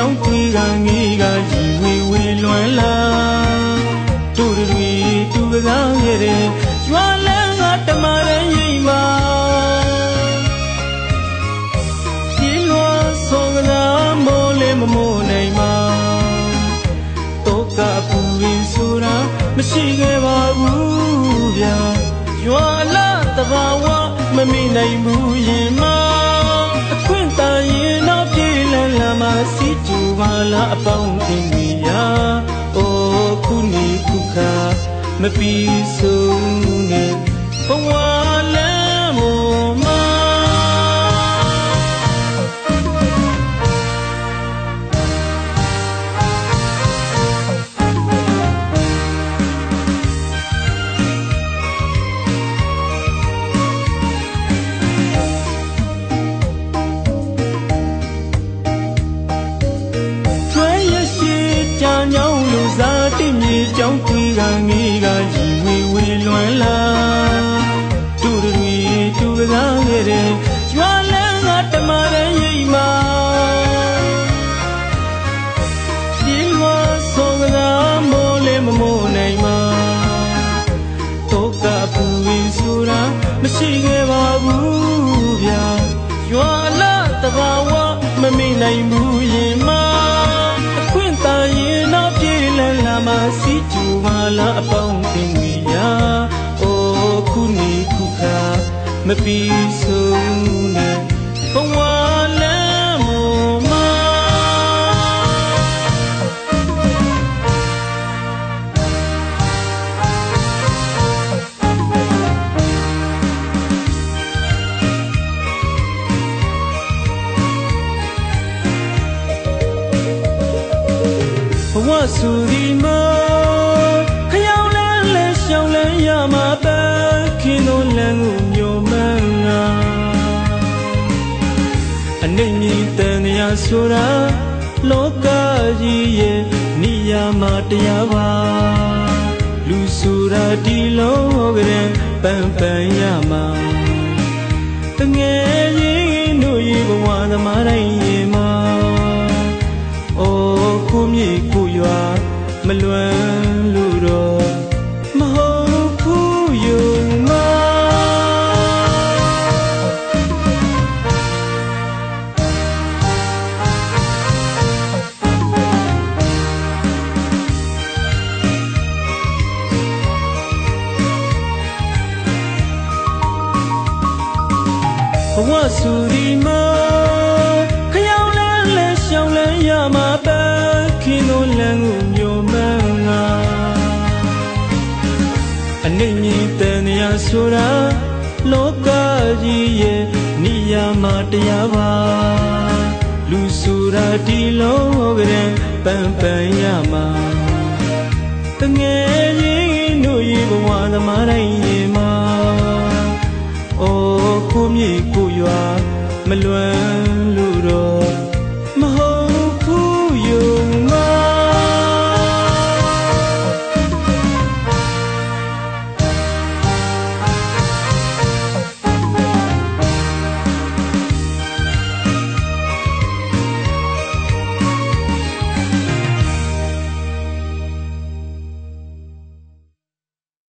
ကြောင်းတွေးကငေးကရီဝေဝေလွမ်းလာတို့တွေတူကကားခဲ့တဲ့ရွာလန်းကတမရန်ရိပ်မှာပြေးလွှာဆောကစားမိုးလေးမမိုးနိုင်မှာတော့ကပူရင်ဆိုတာမရှိခဲ့ပါဘူးဗျာရွာလာတဘာဝမမိနိုင်ဘူးရင်မှာ တူပါလားအပေါင်းတင်တွေရာအိုးခုနေခုခါမပြီးဆုံးနဲ့ဘဝလ မရှိခဲ့ပါဘူးဗျာရွာလာတဘာဝမမိနိုင်ဘူးရင်မှာအခွင့်တန်ရင်တော့ပြေးလန်းလာမှာစီကျူပါလားအပေါင်းတင်တွေရာအိုးခုနေခုခါမပြီးဆုံးနဲ့ဘဝ ဘဝဆိုဒီမှာခယောင်လန်းလဲရှောင်းလန်းရမှာပဲခင်းတို့လန်းကိုမျိုးမန်းငါအနေမြင့်တန်ရာဆိုတာလောကကြီးရဲ့နိယာမတရားပါလူဆိုတာဒီလုံးကလေးပန်ပန်ရမှာတငယ်ရင်တို့ရေဘဝသမားတိုင်း ဝဆိုဒီမှာခယောင်လန်းလဲရှောင်းလန်းရမှာပဲခင်းတို့လန်းကိုမျိုးမန်းငါအနေမြင့်တန်ရာဆိုတာလောကကြီးရဲ့နိယာမတရားပါလူဆိုတာဒီလုံးကလေးပန်ပန်ရမှာတငယ်ချင်းတို့ရေဘဝသမားတိုင်း ကိုမြေကိုရွာမလွမ်းလို့တော့